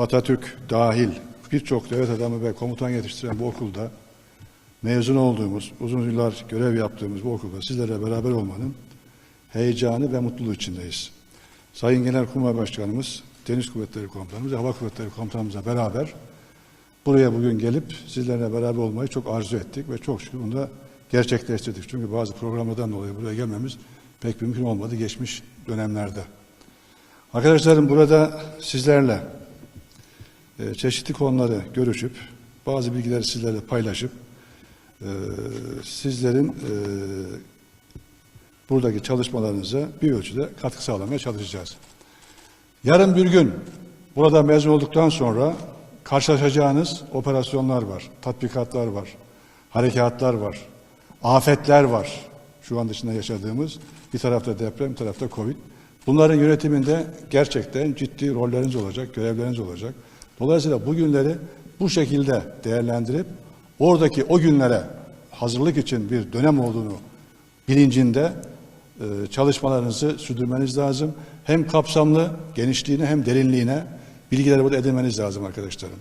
Atatürk dahil birçok devlet adamı ve komutan yetiştiren bu okulda mezun olduğumuz, uzun yıllar görev yaptığımız bu okulda sizlerle beraber olmanın heyecanı ve mutluluğu içindeyiz. Sayın Genelkurmay Başkanımız, Deniz Kuvvetleri Komutanımız ve Hava Kuvvetleri Komutanımızla beraber buraya bugün gelip sizlerle beraber olmayı çok arzu ettik ve çok şükür bunu da gerçekleştirdik. Çünkü bazı programlardan dolayı buraya gelmemiz pek mümkün olmadı geçmiş dönemlerde. Arkadaşlarım burada sizlerle e, çeşitli konuları görüşüp bazı bilgileri sizlerle paylaşıp e, sizlerin e, buradaki çalışmalarınıza bir ölçüde katkı sağlamaya çalışacağız. Yarın bir gün burada mezun olduktan sonra karşılaşacağınız operasyonlar var, tatbikatlar var, harekatlar var, afetler var. Şu an dışında yaşadığımız bir tarafta deprem, bir tarafta Covid. Bunların yönetiminde gerçekten ciddi rolleriniz olacak, görevleriniz olacak. Dolayısıyla bu günleri bu şekilde değerlendirip oradaki o günlere hazırlık için bir dönem olduğunu bilincinde e, çalışmalarınızı sürdürmeniz lazım. Hem kapsamlı, genişliğine hem derinliğine bilgileri burada edinmeniz lazım arkadaşlarım.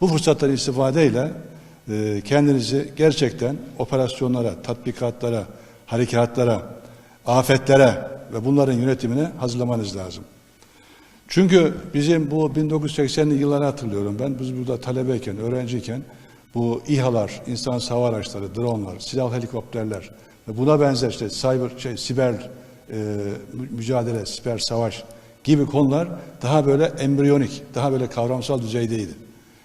Bu fırsattan istifadeyle e, kendinizi gerçekten operasyonlara, tatbikatlara, harekatlara, afetlere ve bunların yönetimine hazırlamanız lazım. Çünkü bizim bu 1980'li yılları hatırlıyorum ben. Biz burada talebeyken, öğrenciyken bu İHA'lar, insan hava araçları, dronlar, silahlı helikopterler ve buna benzer işte cyber, şey, siber e, mü- mücadele, siber savaş gibi konular daha böyle embriyonik, daha böyle kavramsal düzeydeydi.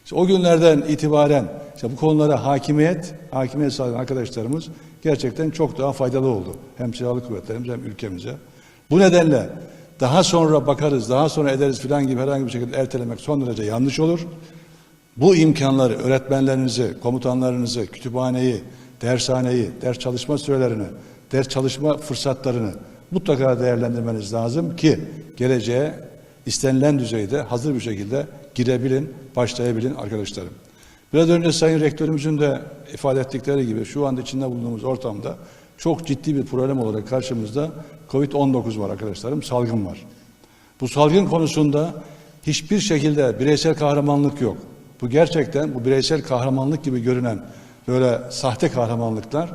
İşte o günlerden itibaren işte bu konulara hakimiyet, hakimiyet sağlayan arkadaşlarımız gerçekten çok daha faydalı oldu. Hem silahlı kuvvetlerimize hem ülkemize. Bu nedenle daha sonra bakarız, daha sonra ederiz filan gibi herhangi bir şekilde ertelemek son derece yanlış olur. Bu imkanları öğretmenlerinizi, komutanlarınızı, kütüphaneyi, dershaneyi, ders çalışma sürelerini, ders çalışma fırsatlarını mutlaka değerlendirmeniz lazım ki geleceğe istenilen düzeyde hazır bir şekilde girebilin, başlayabilin arkadaşlarım. Biraz önce Sayın Rektörümüzün de ifade ettikleri gibi şu anda içinde bulunduğumuz ortamda çok ciddi bir problem olarak karşımızda Covid-19 var arkadaşlarım, salgın var. Bu salgın konusunda hiçbir şekilde bireysel kahramanlık yok. Bu gerçekten bu bireysel kahramanlık gibi görünen böyle sahte kahramanlıklar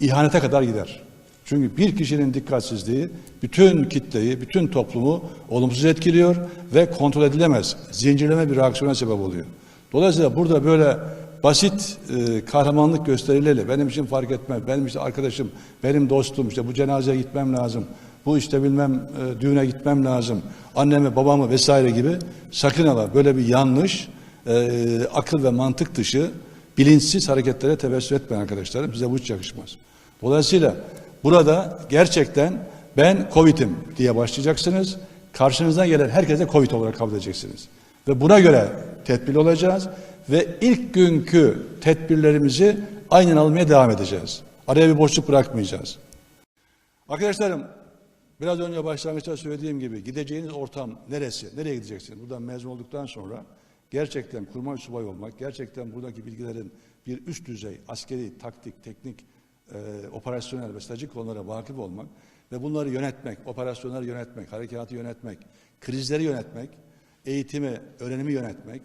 ihanete kadar gider. Çünkü bir kişinin dikkatsizliği bütün kitleyi, bütün toplumu olumsuz etkiliyor ve kontrol edilemez, zincirleme bir reaksiyona sebep oluyor. Dolayısıyla burada böyle basit e, kahramanlık gösterileriyle benim için fark etmez, benim işte arkadaşım, benim dostum, işte bu cenazeye gitmem lazım, bu işte bilmem e, düğüne gitmem lazım, annemi babamı vesaire gibi sakın ola böyle bir yanlış, e, akıl ve mantık dışı bilinçsiz hareketlere tevessül etmeyin arkadaşlarım. Bize bu hiç yakışmaz. Dolayısıyla burada gerçekten ben Covid'im diye başlayacaksınız. Karşınızdan gelen herkese Covid olarak kabul edeceksiniz. Ve buna göre tedbirli olacağız ve ilk günkü tedbirlerimizi aynen almaya devam edeceğiz. Araya bir boşluk bırakmayacağız. Arkadaşlarım biraz önce başlangıçta söylediğim gibi gideceğiniz ortam neresi? Nereye gideceksiniz? Buradan mezun olduktan sonra gerçekten kurmay subay olmak, gerçekten buradaki bilgilerin bir üst düzey askeri, taktik, teknik, e, operasyonel ve stratejik konulara vakıf olmak ve bunları yönetmek, operasyonları yönetmek, harekatı yönetmek, krizleri yönetmek, eğitimi, öğrenimi yönetmek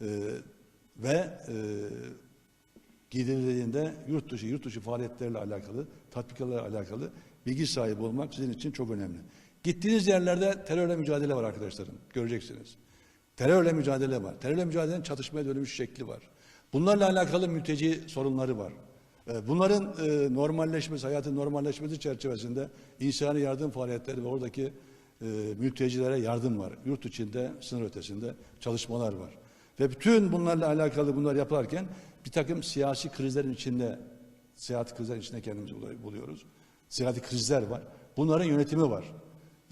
e, ve e, gidildiğinde yurt dışı, yurt dışı faaliyetlerle alakalı, tatbikatlarla alakalı bilgi sahibi olmak sizin için çok önemli. Gittiğiniz yerlerde terörle mücadele var arkadaşlarım, göreceksiniz. Terörle mücadele var. Terörle mücadelenin çatışmaya dönmüş şekli var. Bunlarla alakalı mülteci sorunları var. Ee, Bunların e, normalleşmesi, hayatın normalleşmesi çerçevesinde insani yardım faaliyetleri ve oradaki e, mültecilere yardım var. Yurt içinde, sınır ötesinde çalışmalar var. Ve bütün bunlarla alakalı bunlar yapılarken bir takım siyasi krizlerin içinde, siyasi krizlerin içinde kendimizi bulu- buluyoruz. Siyasi krizler var. Bunların yönetimi var.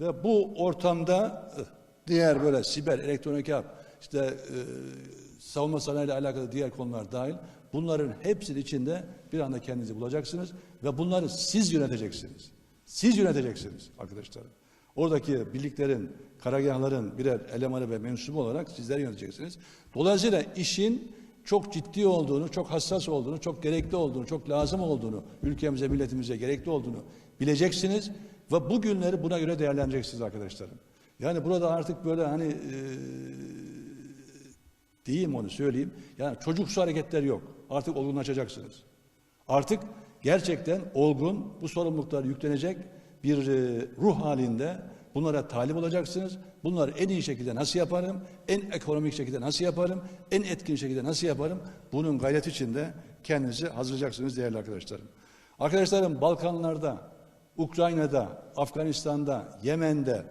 Ve bu ortamda e, diğer böyle siber, elektronik harp, işte e, savunma sanayi ile alakalı diğer konular dahil bunların hepsinin içinde bir anda kendinizi bulacaksınız ve bunları siz yöneteceksiniz. Siz yöneteceksiniz arkadaşlarım. Oradaki birliklerin, karargahların birer elemanı ve mensubu olarak sizler yöneteceksiniz. Dolayısıyla işin çok ciddi olduğunu, çok hassas olduğunu, çok gerekli olduğunu, çok lazım olduğunu, ülkemize, milletimize gerekli olduğunu bileceksiniz ve bu günleri buna göre değerlendireceksiniz arkadaşlarım. Yani burada artık böyle hani e, Diyeyim onu söyleyeyim. Yani çocuksu hareketler yok. Artık olgunlaşacaksınız. Artık gerçekten olgun bu sorumlulukları yüklenecek bir e, ruh halinde bunlara talip olacaksınız. Bunları en iyi şekilde nasıl yaparım? En ekonomik şekilde nasıl yaparım? En etkin şekilde nasıl yaparım? Bunun gayret içinde kendinizi hazırlayacaksınız değerli arkadaşlarım. Arkadaşlarım Balkanlarda, Ukrayna'da, Afganistan'da, Yemen'de,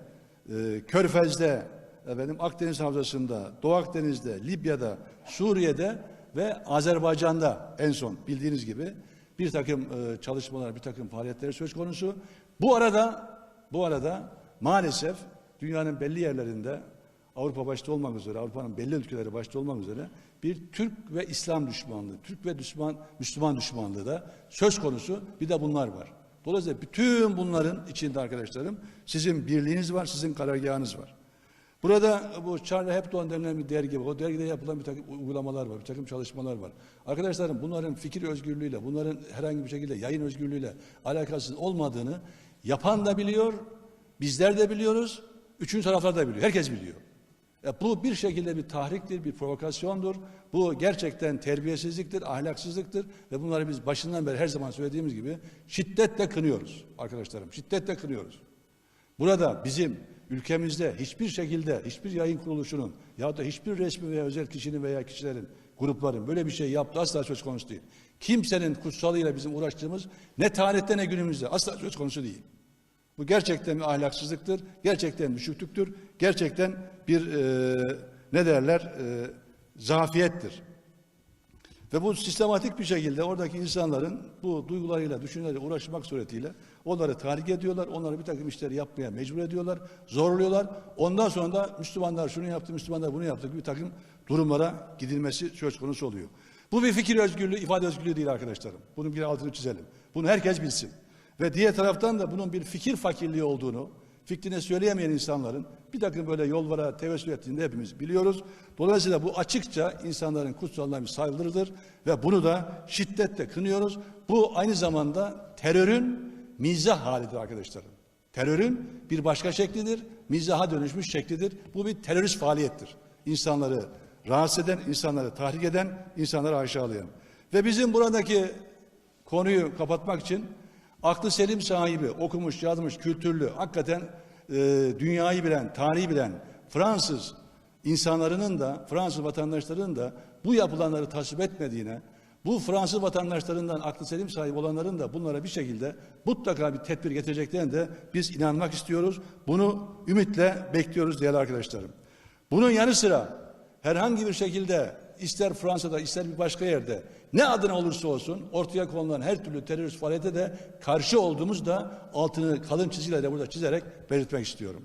e, Körfez'de, efendim Akdeniz Havzası'nda, Doğu Akdeniz'de, Libya'da, Suriye'de ve Azerbaycan'da en son bildiğiniz gibi bir takım e, çalışmalar, bir takım faaliyetler söz konusu. Bu arada bu arada maalesef dünyanın belli yerlerinde Avrupa başta olmak üzere, Avrupa'nın belli ülkeleri başta olmak üzere bir Türk ve İslam düşmanlığı, Türk ve Müslüman, Müslüman düşmanlığı da söz konusu. Bir de bunlar var. Dolayısıyla bütün bunların içinde arkadaşlarım sizin birliğiniz var, sizin karargahınız var. Burada bu Charlie Hebdo denilen bir dergi var. O dergide yapılan bir takım uygulamalar var, bir takım çalışmalar var. Arkadaşlarım bunların fikir özgürlüğüyle, bunların herhangi bir şekilde yayın özgürlüğüyle alakasız olmadığını yapan da biliyor, bizler de biliyoruz, üçüncü taraflar da biliyor, herkes biliyor. E, bu bir şekilde bir tahriktir, bir provokasyondur. Bu gerçekten terbiyesizliktir, ahlaksızlıktır ve bunları biz başından beri her zaman söylediğimiz gibi şiddetle kınıyoruz arkadaşlarım. Şiddetle kınıyoruz. Burada bizim ülkemizde hiçbir şekilde hiçbir yayın kuruluşunun ya da hiçbir resmi veya özel kişinin veya kişilerin, grupların böyle bir şey yaptığı asla söz konusu değil. Kimsenin kutsalıyla bizim uğraştığımız ne tarihte ne günümüzde asla söz konusu değil. Bu gerçekten bir ahlaksızlıktır, gerçekten düşüklüktür, gerçekten bir e, ne derler e, zafiyettir. Ve bu sistematik bir şekilde oradaki insanların bu duygularıyla, düşünceleriyle uğraşmak suretiyle onları tahrik ediyorlar, onları bir takım işleri yapmaya mecbur ediyorlar, zorluyorlar. Ondan sonra da Müslümanlar şunu yaptı, Müslümanlar bunu yaptı gibi bir takım durumlara gidilmesi söz konusu oluyor. Bu bir fikir özgürlüğü, ifade özgürlüğü değil arkadaşlarım. Bunun bir altını çizelim. Bunu herkes bilsin. Ve diğer taraftan da bunun bir fikir fakirliği olduğunu, fikrini söyleyemeyen insanların bir takım böyle yollara tevessül ettiğini hepimiz biliyoruz. Dolayısıyla bu açıkça insanların kutsalına bir ve bunu da şiddetle kınıyoruz. Bu aynı zamanda terörün mizah halidir arkadaşlarım. Terörün bir başka şeklidir, mizaha dönüşmüş şeklidir. Bu bir terörist faaliyettir. İnsanları rahatsız eden, insanları tahrik eden, insanları aşağılayan. Ve bizim buradaki konuyu kapatmak için aklı selim sahibi, okumuş, yazmış, kültürlü, hakikaten e, dünyayı bilen, tarihi bilen Fransız insanların da, Fransız vatandaşlarının da bu yapılanları tasvip etmediğine, bu Fransız vatandaşlarından aklı selim sahibi olanların da bunlara bir şekilde mutlaka bir tedbir getireceklerine de biz inanmak istiyoruz. Bunu ümitle bekliyoruz değerli arkadaşlarım. Bunun yanı sıra herhangi bir şekilde ister Fransa'da ister bir başka yerde ne adına olursa olsun ortaya konulan her türlü terörist faaliyete de karşı olduğumuz da altını kalın çizgilerle burada çizerek belirtmek istiyorum.